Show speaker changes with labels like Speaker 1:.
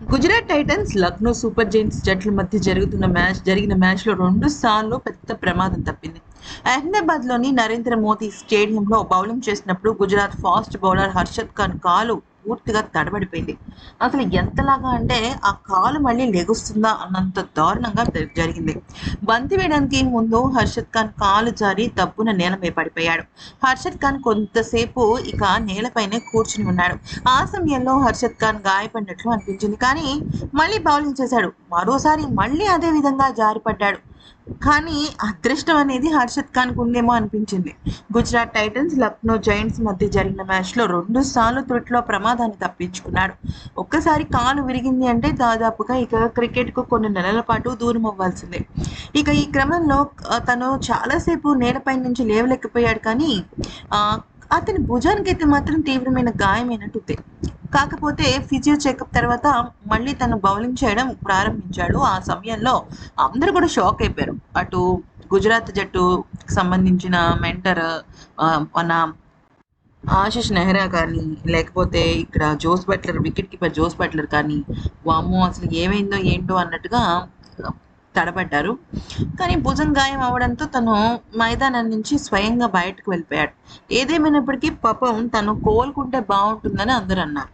Speaker 1: Gujarat titans Lucknow super giants జట్ల మధ్య జరుగుతున్న మ్యాచ్ జరిగిన మ్యాచ్లో రెండు సార్లు పెద్ద ప్రమాదం తప్పింది. అహ్మదాబాద్లోని నరేంద్ర మోదీ స్టేడియంలో బౌలింగ్ చేసినప్పుడు గుజరాత్ ఫాస్ట్ బౌలర్ హర్షద్ ఖాన్ కాలు పూర్తిగా తడబడిపోయింది. అసలు ఎంతలాగా అంటే ఆ కాలు మళ్ళీ లెగుస్తుందా అన్నంత దారుణంగా జరిగింది. బంతి వేయడానికి ముందు హర్షద్ ఖాన్ కాలు జారి దబ్బున నేలపై పడిపోయాడు. హర్షద్ ఖాన్ కొంతసేపు ఇక నేలపైనే కూర్చుని ఉన్నాడు. ఆ సమయంలో హర్షద్ ఖాన్ గాయపడినట్లు అనిపించింది. కానీ మళ్ళీ బౌలింగ్ చేశాడు. మరోసారి మళ్ళీ అదే విధంగా జారిపడ్డాడు. కానీ అదృష్టం అనేది హర్షద్ ఖాన్కు ఉందేమో అనిపించింది. గుజరాత్ టైటన్స్ లక్నో జైంట్స్ మధ్య జరిగిన మ్యాచ్లో రెండు సార్లు త్రుట్లో ప్రమాదాన్ని తప్పించుకున్నాడు. ఒక్కసారి కాలు విరిగింది అంటే దాదాపుగా ఇక క్రికెట్కు కొన్ని నెలల పాటు దూరం అవ్వాల్సిందే. ఇక ఈ క్రమంలో తను చాలాసేపు నేలపై నుంచి లేవలేకపోయాడు కానీ ఆ, అతని భుజానికి అయితే మాత్రం తీవ్రమైన గాయమైనట్టుంది. కాకపోతే ఫిజియో చెకప్ తర్వాత మళ్ళీ తను బౌలింగ్ చేయడం ప్రారంభించాడు. ఆ సమయంలో అందరూ కూడా షాక్ అయిపోయారు. అటు గుజరాత్ జట్టు సంబంధించిన మెంటర్ మన ఆశిష్ నెహ్రా కానీ లేకపోతే ఇక్కడ Jos Buttler wicket keeper Jos Buttler కానీ వామ్మో అసలు ఏమైందో ఏంటో అన్నట్టుగా తడబడ్డారు. కానీ భుజం గాయం అవడంతో తను మైదానం నుంచి స్వయంగా బయటకు వెళ్ళిపోయాడు. ఏదేమైనప్పటికీ పాపం తను కోలుకుంటే బాగుంటుందని అందరూ అన్నారు.